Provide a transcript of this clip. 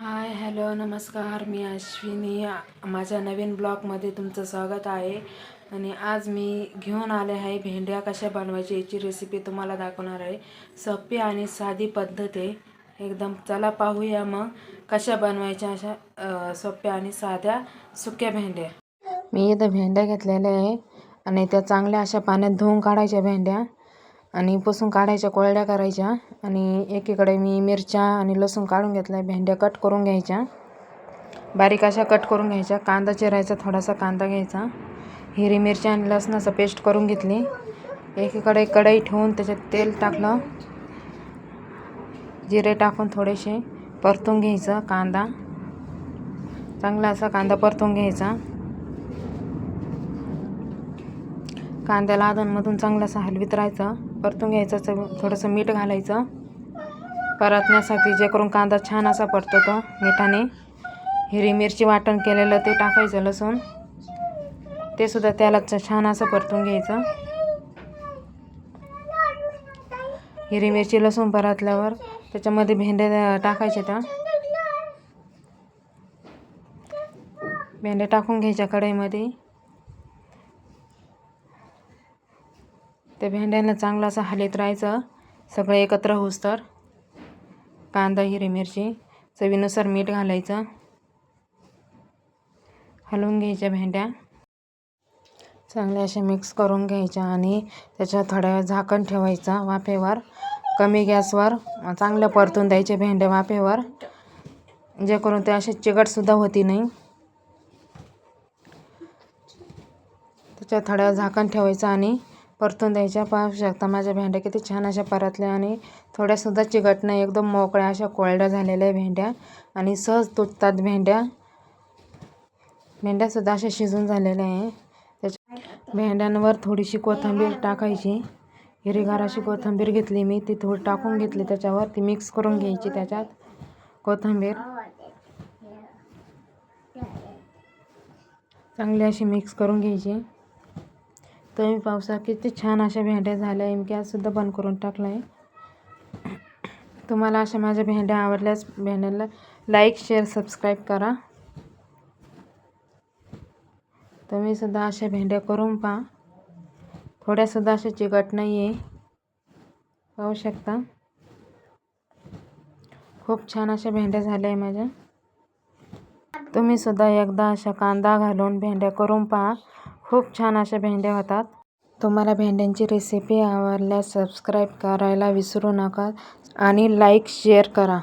Hi hello नमस्कार. मी अश्विनी. माझ्या नवीन ब्लॉगमध्ये तुमचं स्वागत आहे. आणि आज मी घेऊन आले आहे भेंड्या कशा बनवायची याची रेसिपी तुम्हाला दाखवणार आहे. सोपी आणि साधी पद्धत आहे. एकदम चला पाहूया मग कशा बनवायच्या अशा सोप्या आणि साध्या सुक्या भेंड्या. मी इथं भेंड्या घेतलेल्या आहे आणि त्या चांगल्या अशा पाण्यात धुवून काढायच्या भेंड्या. आणि पुसून काढायच्या कोरड्या करायच्या. आणि एकीकडे मी मिरच्या आणि लसूण काढून घेतला आहे भेंड्या कट करून घ्यायच्या. बारीक अशा कट करून घ्यायच्या. कांदा चिरायचा थोडासा कांदा घ्यायचा. हिरवी मिरच्या आणि लसणाचं पेस्ट करून घेतली. एकीकडे कढई ठेवून त्याच्यात तेल टाकलं. जिरे टाकून थोडेसे परतून घ्यायचं कांदा. चांगला असा कांदा परतून घ्यायचा. कांद्याला अधूनमधून चांगलं असं हलवीत राहायचं. परतून घ्यायचं थोडंसं मीठ घालायचं. परतण्यासाठी जे करून कांदा छान असा परततो मिठाने. हिरवी मिरची वाटण केलेलं ते टाकायचं लसूण. ते सुद्धा त्याला छान असं परतून घ्यायचं. हिरवी मिरची लसूण परतल्यावर त्याच्यामध्ये भेंड्या टाकायचे त्या भेंड्या टाकून घ्यायच्या कढईमध्ये. ते भेंड्यांना चांगलं असं हलेत राहायचं. सगळं एकत्र होऊस तर. कांदा हिरवी मिरची चवीनुसार मीठ घालायचं. हलवून घ्यायच्या भेंड्या. चांगल्या अशा मिक्स करून घ्यायच्या आणि त्याच्यावर थोड्या वेळ झाकण ठेवायचं वाफेवर. कमी गॅसवर चांगल्या परतून द्यायच्या भेंड्या वाफेवर. जे करून ते असे चिकटसुद्धा होती नाही. त्याच्यावर थोड्या झाकण ठेवायचं आणि परतून द्यायच्या पाहू शकता. माझ्या भेंड्या किती छान अशा परतल्या आणि थोड्यासुद्धा चिकट नाही एकदम मोकळ्या अशा कोरड्या झालेल्या आहे भेंड्या आणि सहज तुटतात भेंड्या. भेंड्यासुद्धा अशा शिजून झालेल्या आहे. त्याच्या भेंड्यांवर थोडीशी कोथिंबीर टाकायची. हिरवीगार अशी कोथिंबीर घेतली मी. ती थोडी टाकून घेतली त्याच्यावर. ती मिक्स करून घ्यायची त्याच्यात कोथिंबीर. चांगली अशी मिक्स करून घ्यायची. तुम्ही पावसा किती छान अशा भेंड्या झाल्या आहे मी गॅससुद्धा बंद करून टाकला आहे तुम्हाला अशा माझ्या भेंड्या आवडल्यास भेंड्याला लाईक शेअर सबस्क्राईब करा. तुम्हीसुद्धा अशा भेंड्या करून पहा. थोड्यासुद्धा अशा चिकट नाही आहे पाहू शकता. खूप छान अशा भेंड्या झाल्या आहे माझ्या तुम्हीसुद्धा एकदा अशा कांदा घालून भेंड्या करून पहा. खूप छान अशा भेंड्या होतात. तुम्हाला भेंड्यांची रेसिपी आवडल्यास सबस्क्राईब करायला विसरू नका आणि लाईक शेअर करा.